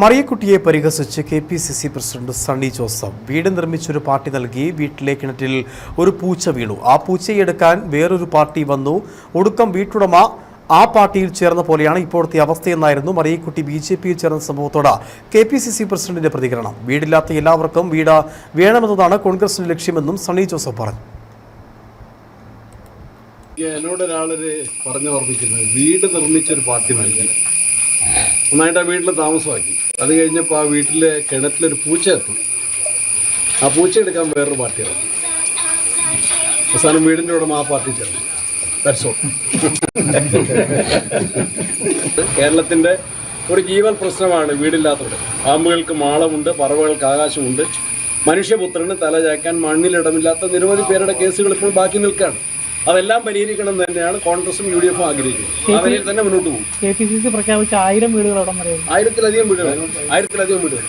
മറിയക്കുട്ടിയെ പരിഹസിച്ച് K P C C president Sunny Joseph വീട് നിർമ്മിച്ചൊരു പാർട്ടി നൽകി. വീട്ടിലെ കിണറ്റിൽ ഒരു പൂച്ച വീണു. ആ പൂച്ചയെടുക്കാൻ വേറൊരു പാർട്ടി വന്നു. ഒടുക്കം വീട്ടുടമ ആ പാർട്ടിയിൽ ചേർന്ന പോലെയാണ് ഇപ്പോഴത്തെ അവസ്ഥയെന്നായിരുന്നു മറിയക്കുട്ടി ബി ജെ പിയിൽ ചേർന്ന സംഭവത്തോട് കെ പി സി സി പ്രസിഡന്റിന്റെ പ്രതികരണം. വീടില്ലാത്ത എല്ലാവർക്കും വീട് വേണമെന്നതാണ് കോൺഗ്രസിന്റെ ലക്ഷ്യമെന്നും സണ്ണി ജോസഫ് പറഞ്ഞു. എന്നോട് ഒരാളൊരു പറഞ്ഞു ഓർമ്മിക്കുന്നത് വീട് നിർമ്മിച്ചൊരു പാർട്ടി നൽകി. നന്നായിട്ട് ആ വീട്ടിൽ താമസമാക്കി. അത് കഴിഞ്ഞപ്പോൾ ആ വീട്ടിലെ കിണറ്റിലൊരു പൂച്ച എത്തും. ആ പൂച്ച എടുക്കാൻ വേറൊരു പാർട്ടി ഇറങ്ങി. അവസാനം വീടിന്റെ ഉടമ ആ പാർട്ടി ചേർന്നു. കേരളത്തിന്റെ ഒരു ജീവൻ പ്രശ്നമാണ് വീടില്ലാത്തവർ പാമ്പുകൾക്ക് മാളമുണ്ട് പറവകൾക്ക് ആകാശമുണ്ട്. മനുഷ്യപുത്രന് തല ചായ്ക്കാൻ മണ്ണിലിടമില്ലാത്ത നിരവധി പേരുടെ കേസുകൾ ഇപ്പോൾ ബാക്കി നിൽക്കുകയാണ്. അതെല്ലാം പരിഹരിക്കണം എന്ന് തന്നെയാണ് കോൺഗ്രസും യു ഡി എഫും ആഗ്രഹിക്കുന്നത്. അവരിൽ തന്നെ മുന്നോട്ട് പോകും. കെ പി സി സി പ്രഖ്യാപിച്ച ആയിരം വീടുകൾ ആയിരത്തിലധികം വീടുകൾ. ആയിരത്തിലധികം വീടുകൾ.